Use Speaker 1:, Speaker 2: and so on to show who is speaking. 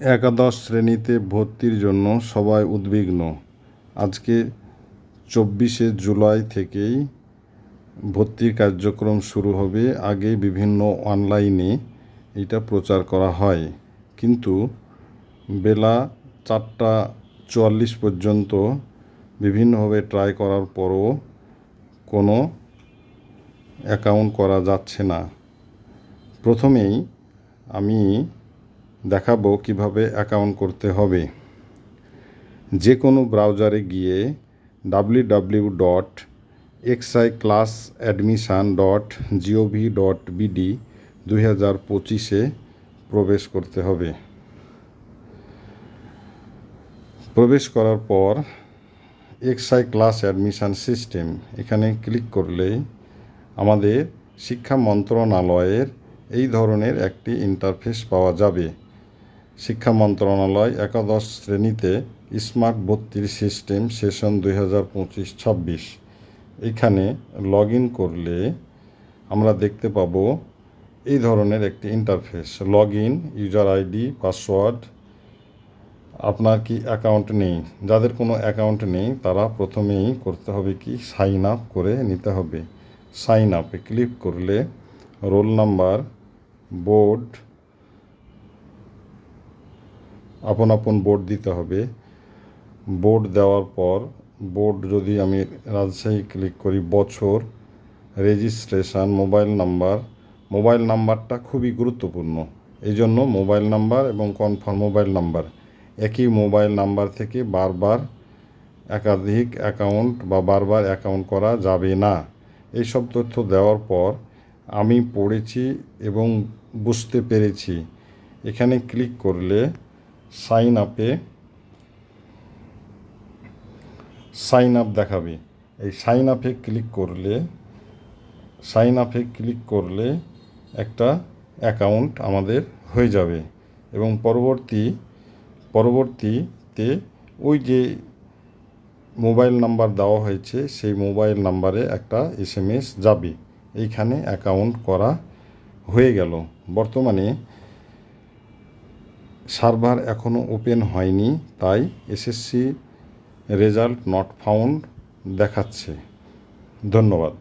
Speaker 1: একাদশ শ্রেণীতে ভর্তির জন্য সবাই উদ্বিগ্ন। আজকে চব্বিশে জুলাই থেকেই ভর্তির কার্যক্রম শুরু হবে। আগে বিভিন্ন অনলাইনে এটা প্রচার করা হয়। কিন্তু বেলা চারটা চুয়াল্লিশ পর্যন্ত বিভিন্নভাবে ট্রাই করার পরও কোনো অ্যাকাউন্ট করা যাচ্ছে না। প্রথমেই আমি দেখাবো কীভাবে অ্যাকাউন্ট করতে হবে। যে কোনো ব্রাউজারে গিয়ে W W dot XI class admission dot GOV dot BD দুই হাজার পঁচিশে প্রবেশ করতে হবে। প্রবেশ করার পর এক্সআই ক্লাস অ্যাডমিশান সিস্টেম এখানে ক্লিক করলেই আমাদের শিক্ষা মন্ত্রণালয়ের এই ধরনের একটি ইন্টারফেস পাওয়া যাবে। শিক্ষা মন্ত্রণালয় একাদশ শ্রেণীতে স্মার্ট বত্রিশ সিস্টেম সেশন দুই হাজার পঁচিশ ছাব্বিশ। এখানে লগ ইন করলে আমরা দেখতে পাব এই ধরনের একটি interface log in user ID password আপনার কি অ্যাকাউন্ট নেই? যাদের কোনো অ্যাকাউন্ট নেই, তারা প্রথমেই করতে হবে কি? সাইন আপ করে নিতে হবে। সাইন আপে ক্লিক করলে রোল নাম্বার বোর্ড আপন আপন বোর্ড দিতে হবে। বোর্ড দেওয়ার পর বোর্ড যদি আমি রাজশাহী ক্লিক করি, বছর রেজিস্ট্রেশন মোবাইল নাম্বার মোবাইল নাম্বারটা খুবই গুরুত্বপূর্ণ। এই জন্য মোবাইল নাম্বার এবং কনফার্ম মোবাইল নাম্বার একই মোবাইল নাম্বার থেকে বারবার একাধিক অ্যাকাউন্ট বা বারবার অ্যাকাউন্ট করা যাবে না। এইসব তথ্য দেওয়ার পর আমি পড়েছি এবং বুঝতে পেরেছি। এখানে ক্লিক করলে সাইন আপে, সাইন আপ দেখাবে। এই সাইন আপে ক্লিক করলে, সাইন আপে ক্লিক করলে একটা অ্যাকাউন্ট আমাদের হয়ে যাবে এবং পরবর্তী, পরবর্তীতে ওই যে মোবাইল নাম্বার দেওয়া হয়েছে, সেই মোবাইল নাম্বারে একটা এস এম এস যাবে। এইখানে অ্যাকাউন্ট করা হয়ে গেল। বর্তমানে সার্ভার এখনও ওপেন হয়নি তাই এসএসসি রেজাল্ট নট ফাউন্ড দেখাচ্ছে। ধন্যবাদ।